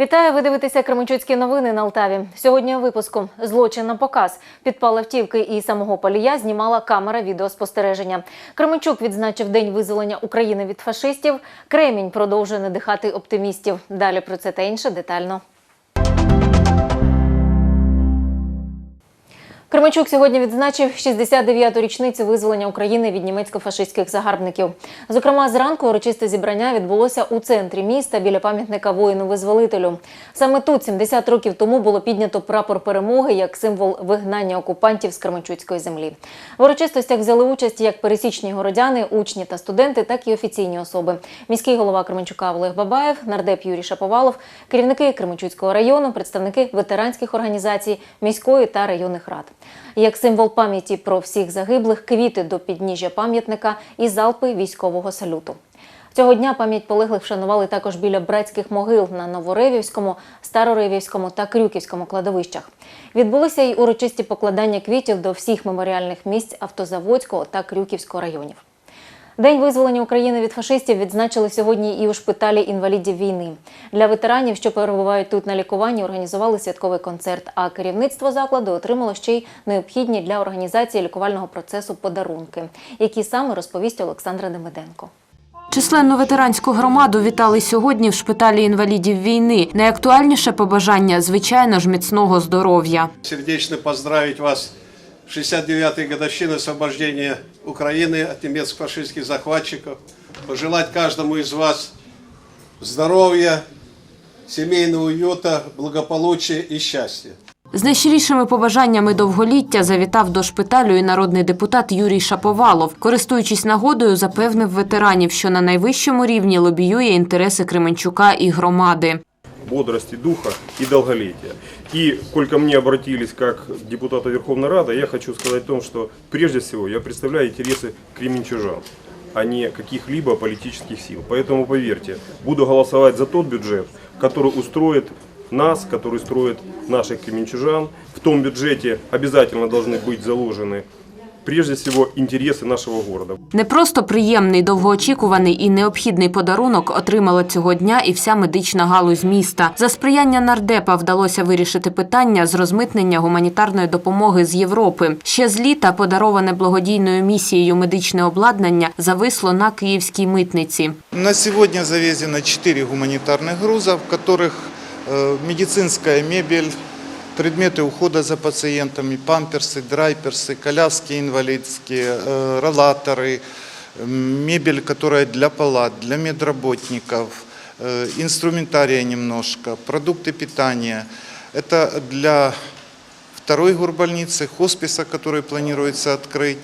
Вітаю! Ви дивитеся Кременчуцькі новини на Алтаві. Сьогодні у випуску злочин на показ. Підпал автівки і самого палія знімала камера відеоспостереження. Кременчук відзначив день визволення України від фашистів. Кремінь продовжує надихати оптимістів. Далі про це та інше детально. Кременчук сьогодні відзначив 69-ту річницю визволення України від німецько-фашистських загарбників. Зокрема, зранку урочисте зібрання відбулося у центрі міста біля пам'ятника воїну-визволителю. Саме тут 70 років тому було піднято прапор перемоги як символ вигнання окупантів з Кременчуцької землі. В урочистостях взяли участь як пересічні городяни, учні та студенти, так і офіційні особи. Міський голова Кременчука Олег Бабаєв, нардеп Юрій Шаповалов, керівники Кременчуцького району, представники ветеранських організацій, міської та районних рад. Як символ пам'яті про всіх загиблих, квіти до підніжжя пам'ятника і залпи військового салюту. Цього дня пам'ять полеглих вшанували також біля братських могил на Новоревівському, Староревівському та Крюківському кладовищах. Відбулися й урочисті покладання квітів до всіх меморіальних місць Автозаводського та Крюківського районів. День визволення України від фашистів відзначили сьогодні і у шпиталі інвалідів війни. Для ветеранів, що перебувають тут на лікуванні, організували святковий концерт. А керівництво закладу отримало ще й необхідні для організації лікувального процесу подарунки, які саме розповість Олександра Демиденко. Численну ветеранську громаду вітали сьогодні в шпиталі інвалідів війни. Найактуальніше побажання, звичайно ж, міцного здоров'я. Сердечно поздравить вас 69-й годовщиной освобождения Украины от немецко-фашистских захватчиков. Пожелать каждому из вас здоровья, семейного уюта, благополучия и счастья. З найщирішими побажаннями довголіття завітав до шпиталю і народний депутат Юрій Шаповалов. Користуючись нагодою, запевнив ветеранів, що на найвищому рівні лобіює інтереси Кременчука і громади. Бодрости духа и долголетия. И, коль ко мне обратились как депутата Верховной Рады, я хочу сказать о том, что прежде всего я представляю интересы кременчужан, а не каких-либо политических сил. Поэтому, поверьте, буду голосовать за тот бюджет, который устроит нас, который строит наших кременчужан. В том бюджете обязательно должны быть заложены прежде всего интересы нашего города. Не просто приємний, довгоочікуваний і необхідний подарунок отримала цього дня і вся медична галузь міста. За сприяння нардепа вдалося вирішити питання з розмитнення гуманітарної допомоги з Європи. Ще з літа подароване благодійною місією медичне обладнання зависло на київській митниці. На сегодня завезено 4 гуманитарных груза, в которых э, медицинская мебель, предметы ухода за пациентами, памперсы, драйперсы, коляски инвалидские, э, ролаторы, м, мебель, которая для палат, для медработников, э, инструментария немножко, продукты питания. Это для второй горбольницы, хосписа, который планируется открыть,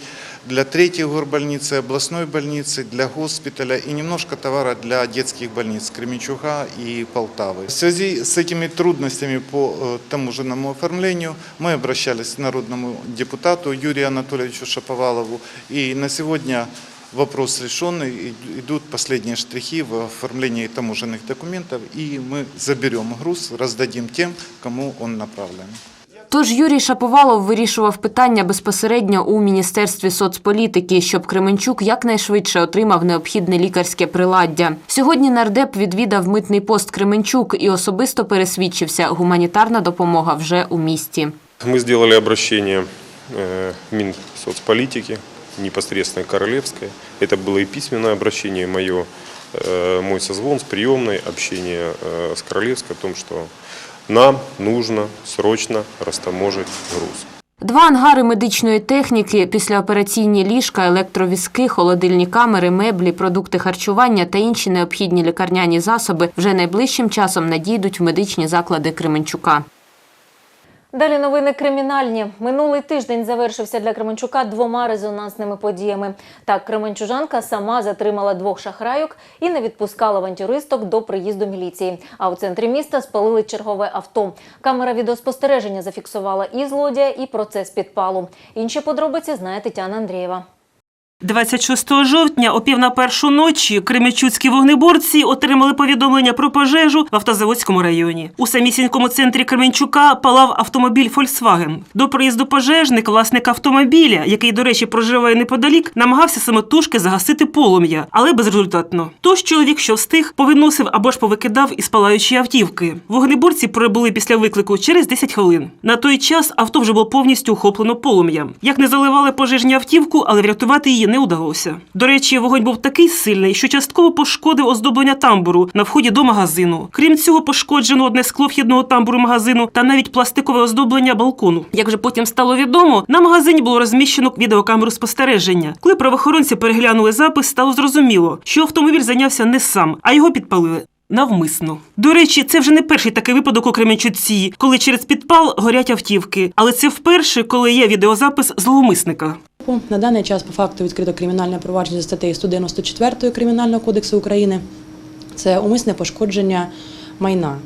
для третьей горбольницы, областной больницы, для госпиталя и немножко товара для детских больниц Кременчуга и Полтавы. В связи с этими трудностями по э, таможенному оформлению мы обращались к народному депутату Юрию Анатольевичу Шаповалову. И на сегодня вопрос решенный, и- идут последние штрихи в оформлении таможенных документов, и мы заберем груз, раздадим тем, кому он направлен. Тож Юрій Шаповалов вирішував питання безпосередньо у Міністерстві соцполітики, щоб Кременчук якнайшвидше отримав необхідне лікарське приладдя. Сьогодні нардеп відвідав митний пост Кременчук і особисто пересвідчився, гуманітарна допомога вже у місті. Мы сделали обращение э, в Минсоцполитики, непосредственно Королевское. Это было и письменное обращение мое, э, мой созвон с приемной, общение э, с Королевской о том, что нам нужно срочно растаможить груз. Два ангари медичної техніки, післяопераційні ліжка, електровізки, холодильні камери, меблі, продукти харчування та інші необхідні лікарняні засоби вже найближчим часом надійдуть в медичні заклади Кременчука. Далі новини кримінальні. Минулий тиждень завершився для Кременчука двома резонансними подіями. Так, Кременчужанка сама затримала двох шахрайок і не відпускала авантюристок до приїзду міліції. А у центрі міста спалили чергове авто. Камера відеоспостереження зафіксувала і злодія, і процес підпалу. Інші подробиці знає Тетяна Андрієва. 26 жовтня о пів на першу ночі кремічуцькі вогнеборці отримали повідомлення про пожежу в автозаводському районі. У самісінькому центрі Кременчука палав автомобіль Volkswagen. До приїзду пожежник, власник автомобіля, який, до речі, проживає неподалік, намагався самотужки загасити полум'я, але безрезультатно. Тож чоловік, що встиг, повиносив або ж повикидав із палаючої автівки. Вогнеборці прибули після виклику через 10 хвилин. На той час авто вже було повністю охоплено полум'ям. Як не заливали пожежні автівку, але врятувати її не удалося. До речі, вогонь був такий сильний, що частково пошкодив оздоблення тамбуру на вході до магазину. Крім цього, пошкоджено одне скло вхідного тамбуру магазину та навіть пластикове оздоблення балкону. Як же потім стало відомо, на магазині було розміщено відеокамеру спостереження. Коли правоохоронці переглянули запис, стало зрозуміло, що автомобіль зайнявся не сам, а його підпалили. Навмисно. До речі, це вже не перший такий випадок у Кременчуці, коли через підпал горять автівки. Але це вперше, коли є відеозапис зловмисника. На даний час по факту відкрито кримінальне провадження за статтею 194 Кримінального кодексу України. Це умисне пошкодження майна.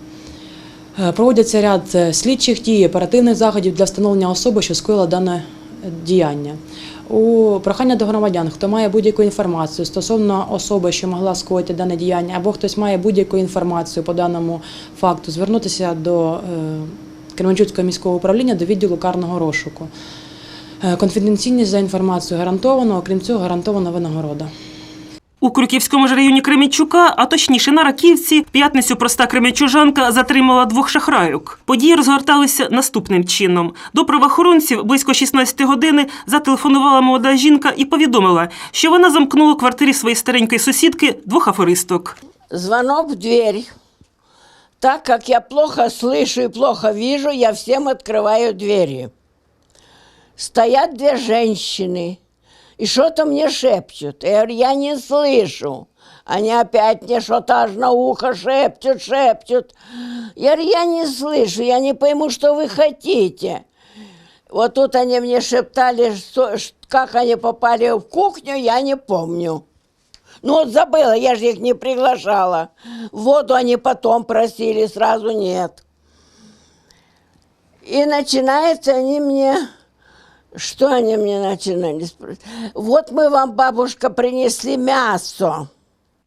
Е, Проводяться ряд е, слідчих дій, оперативних заходів для встановлення особи, що скоїла дане діяння. У прохання до громадян, хто має будь-яку інформацію стосовно особи, що могла скоїти дане діяння, або хтось має будь-яку інформацію по даному факту, звернутися до е, Кременчуцького міського управління до відділу карного розшуку. Е, Конфіденційність за інформацією гарантовано, окрім цього, гарантована винагорода. У Крюківському ж районі Кременчука, а точніше на Раківці, в п'ятницю проста кременчужанка затримала двох шахрайок. Події розгорталися наступним чином. До правоохоронців близько 16 години зателефонувала молода жінка і повідомила, що вона замкнула у квартирі своєї старенької сусідки двох аферисток. Звонок в дверь. Так как я плохо слышу и плохо вижу, я всем открываю двери. Стоят две женщины и что-то мне шепчут. Я говорю, я не слышу. Они опять мне что-то аж на ухо шепчут, шепчут. Я говорю, я не слышу, я не пойму, что вы хотите. Вот тут они мне шептали, что, как они попали в кухню, я не помню. Ну вот забыла, я же их не приглашала. Воду они потом просили, сразу нет. И начинается они мне... Что они мне начинали спрашивать? Вот мы вам, бабушка, принесли мясо.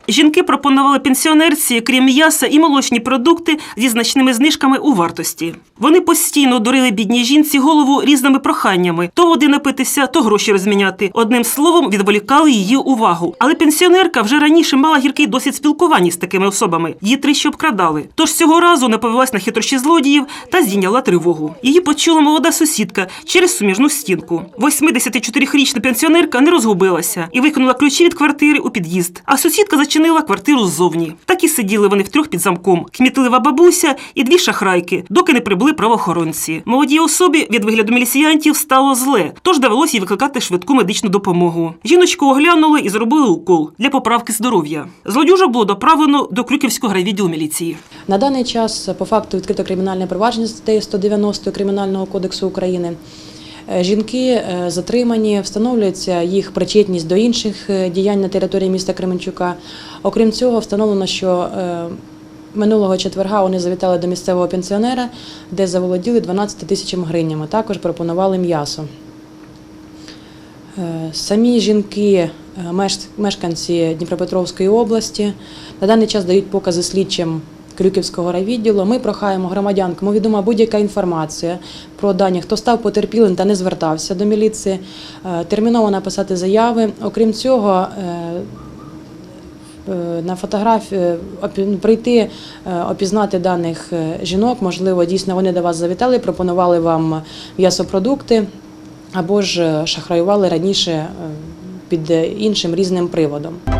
Жінки пропонували пенсіонерці, крім м'яса, і молочні продукти зі значними знижками у вартості. Вони постійно дурили бідній жінці голову різними проханнями: то води напитися, то гроші розміняти. Одним словом, відволікали її увагу. Але пенсіонерка вже раніше мала гіркий досвід спілкування з такими особами. Її тричі обкрадали. Тож цього разу не повелась на хитрощі злодіїв та здійняла тривогу. Її почула молода сусідка через суміжну стінку. 84-річна пенсіонерка не розгубилася і викинула ключі від квартири у під'їзд. А сусідка зачинила квартиру ззовні. Так і сиділи вони втрьох під замком. Кмітлива бабуся і дві шахрайки, доки не прибули правоохоронці. Молодій особі від вигляду міліціянтів стало зле, тож довелося їй викликати швидку медичну допомогу. Жіночку оглянули і зробили укол для поправки здоров'я. Злодюжок було доправлено до Крюківського райвідділу міліції. На даний час по факту відкрито кримінальне провадження за статтею 190 Кримінального кодексу України. Е, Жінки е, затримані, встановлюється їх причетність до інших е, діянь на території міста Кременчука. Окрім цього, встановлено, що минулого четверга вони завітали до місцевого пенсіонера, де заволоділи 12 тисячами гривнями. Також пропонували м'ясо. Самі жінки, мешканці Дніпропетровської області, на даний час дають покази слідчим Крюківського райвідділу. Ми прохаємо громадян, кому відома будь-яка інформація про дані, хто став потерпілим та не звертався до міліції, е, терміново написати заяви. Окрім цього, е, е, на фотографію прийти, е, опізнати даних жінок. Можливо, дійсно вони до вас завітали, пропонували вам м'ясопродукти або ж шахраювали раніше під іншим різним приводом.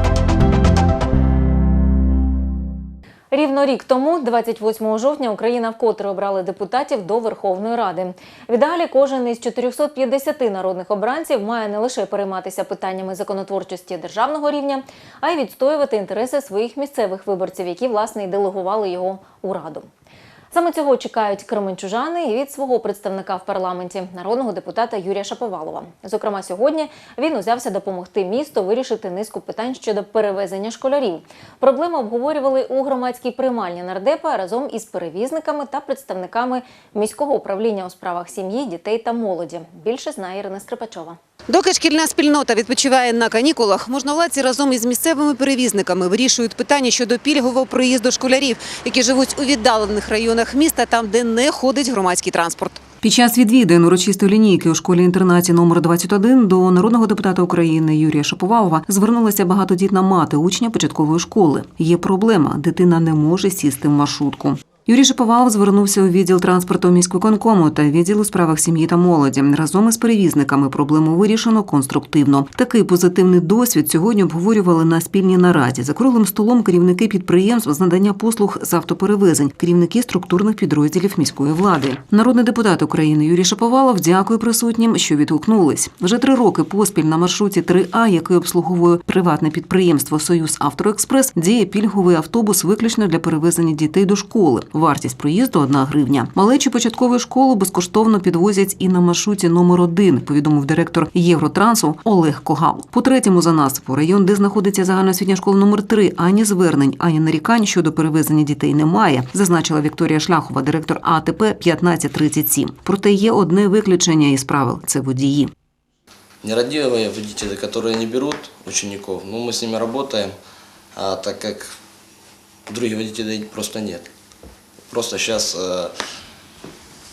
Рівно рік тому, 28 жовтня, Україна вкотре обрали депутатів до Верховної Ради. Віддалі кожен із 450 народних обранців має не лише перейматися питаннями законотворчості державного рівня, а й відстоювати інтереси своїх місцевих виборців, які власне і делегували його у раду. Саме цього чекають кременчужани і від свого представника в парламенті, народного депутата Юрія Шаповалова. Зокрема, сьогодні він узявся допомогти місту вирішити низку питань щодо перевезення школярів. Проблеми обговорювали у громадській приймальні нардепа разом із перевізниками та представниками міського управління у справах сім'ї, дітей та молоді. Більше знає Ірина Скрипачова. Доки шкільна спільнота відпочиває на канікулах, можновладці разом із місцевими перевізниками вирішують питання щодо пільгового проїзду школярів, які живуть у віддалених районах міста, там, де не ходить громадський транспорт. Під час відвідин урочистої лінійки у школі-інтернаті номер 21 до народного депутата України Юрія Шаповалова звернулася багатодітна мати учня початкової школи. Є проблема, дитина не може сісти в маршрутку. Юрій Шаповалов звернувся у відділ транспорту міськвиконкому та відділ у справах сім'ї та молоді. Разом із перевізниками проблему вирішено конструктивно. Такий позитивний досвід сьогодні обговорювали на спільній нараді. За круглим столом керівники підприємств з надання послуг з автоперевезень, керівники структурних підрозділів міської влади. Народний депутат України Юрій Шаповалов дякує присутнім, що відгукнулись. Вже три роки поспіль на маршруті 3А, який обслуговує приватне підприємство Союз Автоекспрес, діє пільговий автобус виключно для перевезення дітей до школи. Вартість проїзду 1 гривня. Малечі початкової школи безкоштовно підвозять і на маршруті номер 1, повідомив директор Євротрансу Олег Когал. По третьому за назву район, де знаходиться загальноосвітня школа номер 3 ані звернень, ані нарікань щодо перевезення дітей немає, зазначила Вікторія Шляхова, директор АТП 1537. Проте є одне виключення із правил це водії. Нерадивые водители, которые не берут учеников, но мы с ними работаем, а так как других водителей просто нет. Просто сейчас э,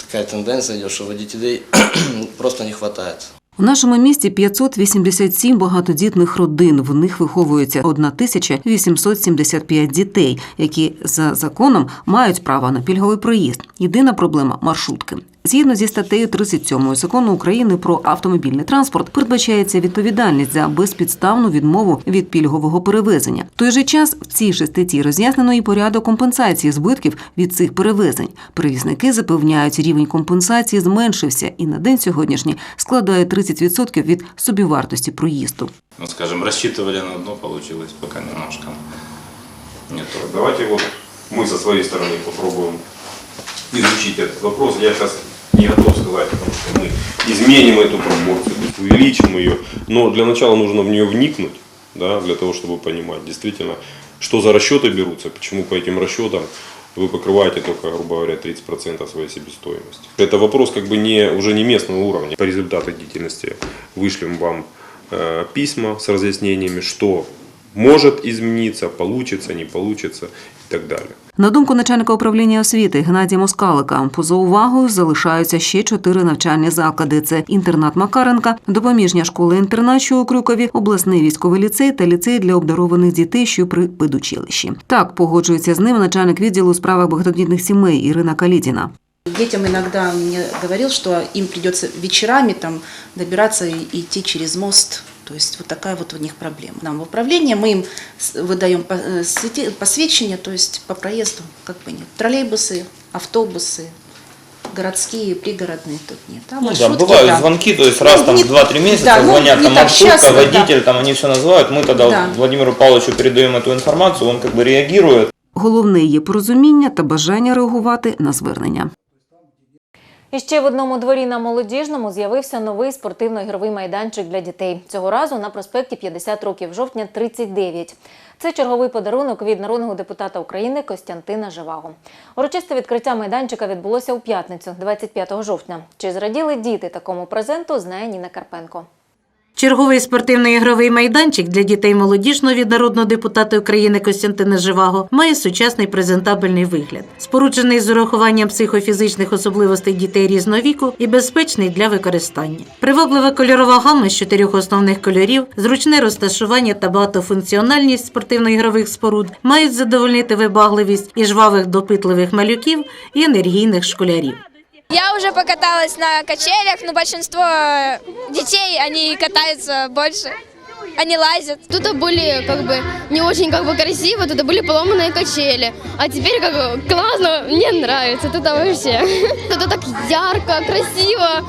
такая тенденция идет, что водителей просто не хватает. У нашому місті 587 багатодітних родин. В них виховується 1875 дітей, які за законом мають право на пільговий проїзд. Єдина проблема маршрутки. Згідно зі статтею 37 закону України про автомобільний транспорт, передбачається відповідальність за безпідставну відмову від пільгового перевезення. В той же час в цій же статті роз'яснено і порядок компенсації збитків від цих перевезень. Перевізники запевняють, рівень компенсації зменшився і на день сьогоднішній складає 30% від собівартості проїзду. Ну, скажем, рассчитывали на одно, получилось пока немножко не то. Давайте вот мы со своей стороны попробуем изучить этот вопрос. Я сейчас не готов сказать, потому что мы изменим эту пропорцию, то есть увеличим ее. Но для начала нужно в нее вникнуть, да, для того, чтобы понимать действительно, что за расчеты берутся, почему по этим расчетам вы покрываете только, грубо говоря, 30% своей себестоимости. Это вопрос как бы не, уже не местного уровня. По результату деятельности вышлем вам э, письма с разъяснениями, что может измениться, получится, не получится и так далее. На думку начальника управління освіти Геннадія Москалика, поза увагою залишаються ще чотири навчальні заклади: це інтернат Макаренка, допоміжня школа-інтернат, що у Крюкові, обласний військовий ліцей та ліцей для обдарованих дітей, що при педучилищі. Так погоджується з ним начальник відділу у багатодітних сімей Ірина Калітіна. Детям иногда мне говорил, что им придется там добираться и идти через мост. То есть вот такая вот у них проблема. Нам в управление мы им с- выдаем по- э, свети- посвящение, то есть по проезду как бы нет. Троллейбусы, автобусы, городские, пригородные тут нет. А Ну да, маршрутки, бывают да. звонки, то есть Ну, раз там не- в 2-3 месяца да, ну, звонят не там так маршрутка, часто, да. водитель, там они все называют, мы тогда Да. Владимиру Павловичу передаем эту информацию, он как бы реагирует. Головне є порозуміння та бажання реагувати на звернення. І ще в одному дворі на молодіжному з'явився новий спортивно-ігровий майданчик для дітей. Цього разу на проспекті 50 років жовтня 39. Це черговий подарунок від народного депутата України Костянтина Живаго. Урочисте відкриття майданчика відбулося у п'ятницю, 25 жовтня. Чи зраділи діти такому презенту, знає Ніна Карпенко. Черговий спортивний ігровий майданчик для дітей молодіжного від народного депутата України Костянтина Живаго має сучасний презентабельний вигляд, споруджений з урахуванням психофізичних особливостей дітей різного віку і безпечний для використання. Приваблива кольорова гама з чотирьох основних кольорів, зручне розташування та багатофункціональність спортивно-ігрових споруд мають задовольнити вибагливість і жвавих допитливих малюків і енергійних школярів. Я уже покаталась на качелях, но большинство э, детей, они катаются больше, они лазят. Тут были как бы не очень как бы красиво, тут были поломанные качели. А теперь как бы классно, мне нравится, тут вообще. Тут так ярко, красиво.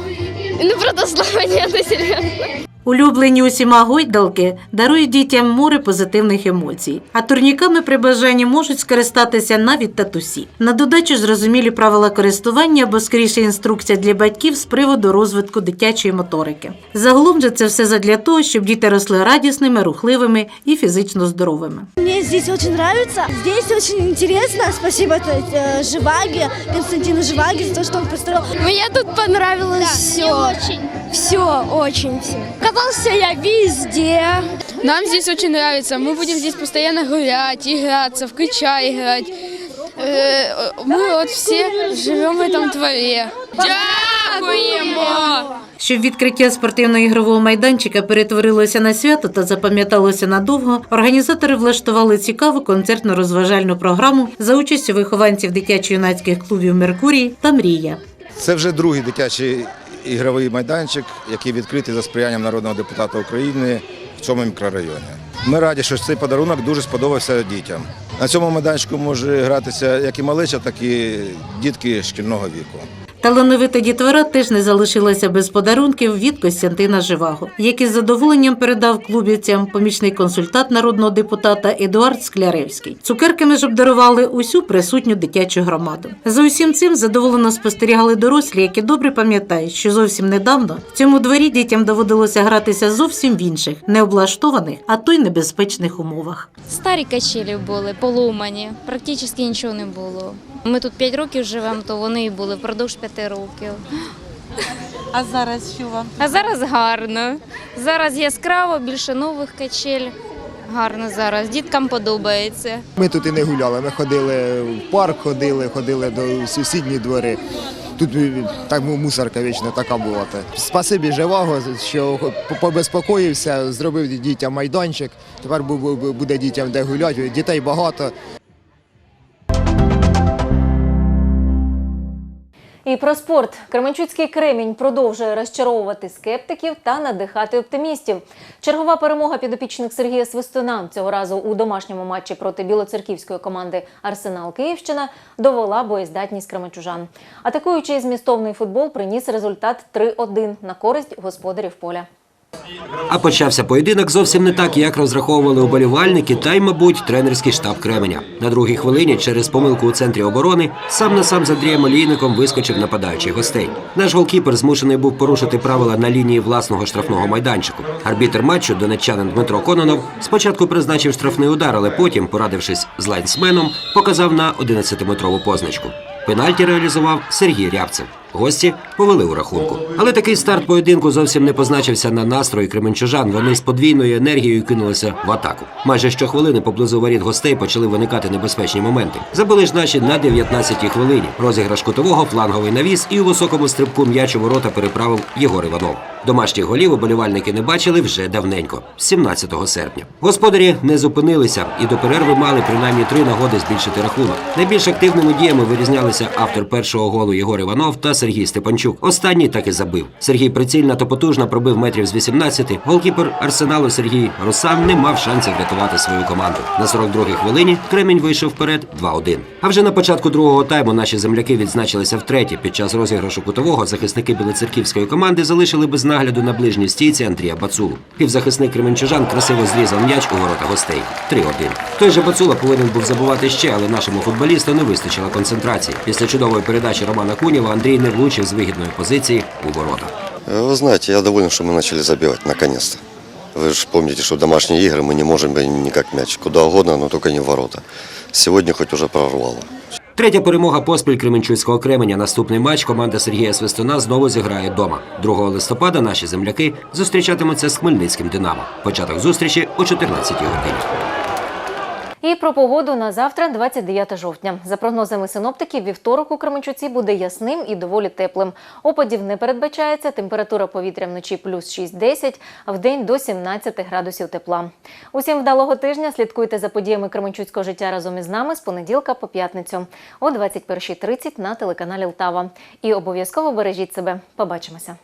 Ну просто слова нет, серьезно. Улюблені усіма гойдалки дарують дітям море позитивних емоцій, а турніками при бажанні можуть скористатися навіть татусі. На додачу зрозумілі правила користування або скоріше інструкція для батьків з приводу розвитку дитячої моторики. Загалом же це все задля того, щоб діти росли радісними, рухливими і фізично здоровими. Мне здесь очень нравится, здесь очень интересно. Спасибо э, Живаге, Константину Живаге за то, что он построил. Мне тут понравилось все. очень. Все, очень все. Катался я везде. Нам здесь очень нравится. Мы будем здесь постоянно гулять, играться, в крича играть. Э, Мы вот все живем в этом дворе. Дякуємо! Щоб відкриття спортивно-ігрового майданчика перетворилося на свято та запам'яталося надовго, організатори влаштували цікаву концертно-розважальну програму за участю вихованців дитячо-юнацьких клубів Меркурій та Мрія. Це вже другий дитячий ігровий майданчик, який відкритий за сприянням народного депутата України в цьому мікрорайоні. Ми раді, що цей подарунок дуже сподобався дітям. На цьому майданчику може гратися як і малеча, так і дітки шкільного віку. Талановита дітвора теж не залишилася без подарунків від Костянтина Живаго, який з задоволенням передав клубівцям помічний консультант народного депутата Едуард Скляревський. Цукерками ж обдарували усю присутню дитячу громаду. За усім цим задоволено спостерігали дорослі, які добре пам'ятають, що зовсім недавно в цьому дворі дітям доводилося гратися зовсім в інших, необлаштованих, а то й небезпечних умовах. Старі качелі були, поломані, практично нічого не було. Ми тут 5 років живемо, то вони і були впродовж 5 років. А зараз що вам? А зараз гарно. Зараз яскраво, більше нових качель. Гарно зараз. Діткам подобається. Ми тут і не гуляли. Ми ходили в парк, ходили, ходили до сусідні двори. Тут е, так мусорка вічно така була. Спасибі Живаго, що побезпокоївся, зробив дітям майданчик. Тепер бу- бу- буде дітям де гуляти. Дітей багато. І про спорт. Кременчуцький кремінь продовжує розчаровувати скептиків та надихати оптимістів. Чергова перемога підопічних Сергія Свистуна цього разу у домашньому матчі проти білоцерківської команди Арсенал Київщина довела боєздатність кременчужан. Атакуючий змістовний футбол приніс результат 3-1 на користь господарів поля. А почався поєдинок зовсім не так, як розраховували уболівальники та й, мабуть, тренерський штаб Кременя. На другій хвилині через помилку у центрі оборони сам на сам з Андрієм Олійником вискочив нападаючий гостей. Наш голкіпер змушений був порушити правила на лінії власного штрафного майданчику. Арбітер матчу, донеччанин Дмитро Кононов, спочатку призначив штрафний удар, але потім, порадившись з лайнсменом, показав на 11-метрову позначку. Пенальті реалізував Сергій Рябцев. Гості повели у рахунку. Але такий старт поєдинку зовсім не позначився на настрої кременчужан. Вони з подвійною енергією кинулися в атаку. Майже щохвилини поблизу воріт гостей почали виникати небезпечні моменти. Забили ж наші на 19-й хвилині. Розіграш кутового, фланговий навіс і у високому стрибку м'яч у ворота переправив Єгор Іванов. Домашніх голів уболівальники не бачили вже давненько, з 17 серпня. Господарі не зупинилися і до перерви мали принаймні три нагоди збільшити рахунок. Найбільш активними діями вирізнялися автор першого голу Єгор Іванов та Сергій Степанчук. Останній так і забив. Сергій прицільно та потужно пробив метрів з 18. Голкіпер арсеналу Сергій Русам не мав шансів врятувати свою команду. На 42-й хвилині Кремінь вийшов вперед 2-1. А вже на початку другого тайму наші земляки відзначилися втретє. Під час розіграшу кутового захисники білоцерківської команди залишили без нагляду на ближній стійці Андрія Бацулу. Півзахисник кременчужан красиво зрізав м'яч у ворота гостей. 3-1. Той же Бацула повинен був забувати ще, але нашому футболісту не вистачило концентрації. Після чудової передачі Романа Куніва Андрій не влучив з вигідної позиції у ворота. Вы знаете, я доволен, что мы начали забивать, наконец-то. Вы же помните, что в домашние игры мы не можем никак мяч. Куда угодно, но только не в ворота. Сегодня хоть уже прорвало. Третя перемога поспіль Кременчуцького Кременя. Наступний матч команда Сергія Свистуна знову зіграє вдома. 2 листопада наші земляки зустрічатимуться з Хмельницьким Динамо. Початок зустрічі о 14 годині. І про погоду на завтра, 29 жовтня. За прогнозами синоптиків, вівторок у Кременчуці буде ясним і доволі теплим. Опадів не передбачається. Температура повітря вночі плюс 6-10, а в день до 17 градусів тепла. Усім вдалого тижня. Слідкуйте за подіями Кременчуцького життя разом із нами з понеділка по п'ятницю о 21.30 на телеканалі Лтава. І обов'язково бережіть себе. Побачимося.